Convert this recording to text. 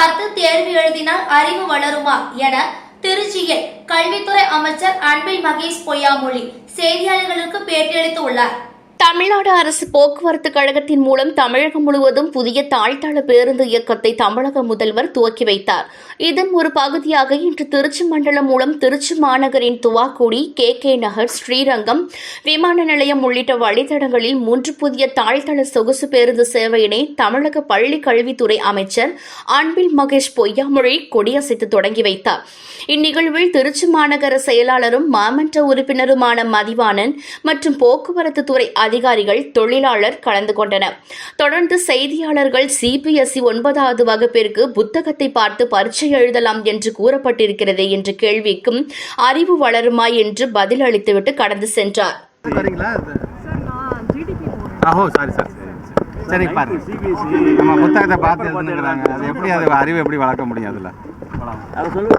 பார்த்து தேர்வு எழுதினால் அறிவு வளருமா என திருச்சியில் கல்வித்துறை அமைச்சர் அன்பில் மகேஷ் பொய்யாமொழி செய்தியாளர்களுக்கு பேட்டியளித்துள்ளார் தமிழ்நாடு அரசு போக்குவரத்து கழகத்தின் மூலம் தமிழகம் முழுவதும் புதிய தாழ்த்தள பேருந்து இயக்கத்தை தமிழக முதல்வர் துவக்கி வைத்தார். இதன் ஒரு பகுதியாக இன்று திருச்சி மண்டலம் மூலம் திருச்சி மாநகரின் துவாக்குடி கே. கே. நகர் ஸ்ரீரங்கம் விமான நிலையம் உள்ளிட்ட வழித்தடங்களில் மூன்று புதிய தாழ்த்தள சொகுசு பேருந்து சேவையினை தமிழக பள்ளி கல்வித்துறை அமைச்சர் அன்பில் மகேஷ் பொய்யாமொழி கொடியசைத்து தொடங்கி வைத்தார். இந்நிகழ்வில் திருச்சி மாநகர செயலாளரும் மாமன்ற உறுப்பினருமான மதிவாணன் மற்றும் போக்குவரத்து துறை அதிகாரிகள் தொழிலாளர் கலந்து கொண்டனர். தொடர்ந்து செய்தியாளர்கள் சிபிஎஸ்இ ஒன்பதாவது வகுப்பிற்கு புத்தகத்தை பார்த்து பரீட்சை எழுதலாம் என்று கூறப்பட்டிருக்கிறதே என்ற கேள்விக்கும் அறிவு வளருமா என்று பதில் அளித்துவிட்டு கடந்து சென்றார். சார் நான் ஜிடிபி போகிறேன் ஓ சாரி சாரி சரி. சரி பாரு நம்ம புத்தகத்தை பார்த்து எழுதுனுங்கிறாங்க அது எப்படி அது அறிவு எப்படி வளர்க்க முடியும் அதில்? அதை சொல்லு